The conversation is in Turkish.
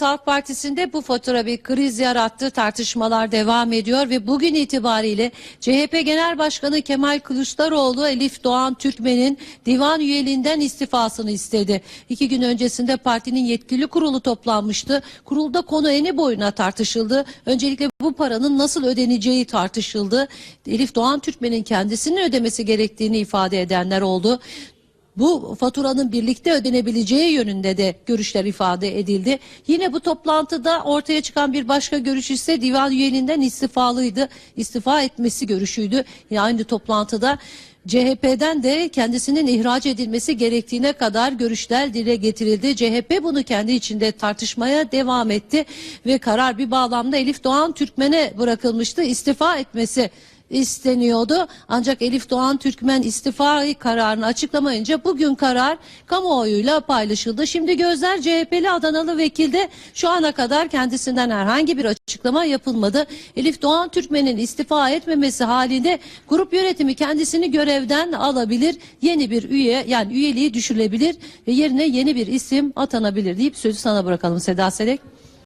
Halk Partisi'nde bu fatura bir kriz yarattı. Tartışmalar devam ediyor ve bugün itibariyle CHP Genel Başkanı Kemal Kılıçdaroğlu Elif Doğan Türkmen'in divan üyeliğinden istifasını istedi. İki gün öncesinde partinin yetkili kurulu toplanmıştı. Kurulda konu eni boyuna tartışıldı. Öncelikle bu paranın nasıl ödeneceği tartışıldı. Elif Doğan Türkmen'in kendisinin ödemesi gerektiğini ifade edenler oldu. Bu faturanın birlikte ödenebileceği yönünde de görüşler ifade edildi. Yine bu toplantıda ortaya çıkan bir başka görüş ise divan üyeliğinden istifalıydı. İstifa etmesi görüşüydü. Yine aynı toplantıda CHP'den de kendisinin ihraç edilmesi gerektiğine kadar görüşler dile getirildi. CHP bunu kendi içinde tartışmaya devam etti ve karar bir bağlamda Elif Doğan Türkmen'e bırakılmıştı. İstifa etmesi isteniyordu. Ancak Elif Doğan Türkmen istifa kararını açıklamayınca bugün karar kamuoyuyla paylaşıldı. Şimdi gözler CHP'li Adanalı vekilde şu ana kadar kendisinden herhangi bir açıklama yapılmadı. Elif Doğan Türkmen'in istifa etmemesi halinde grup yönetimi kendisini görevden alabilir. Yeni bir üye yani üyeliği düşürülebilir ve yerine yeni bir isim atanabilir deyip sözü sana bırakalım Seda Selek.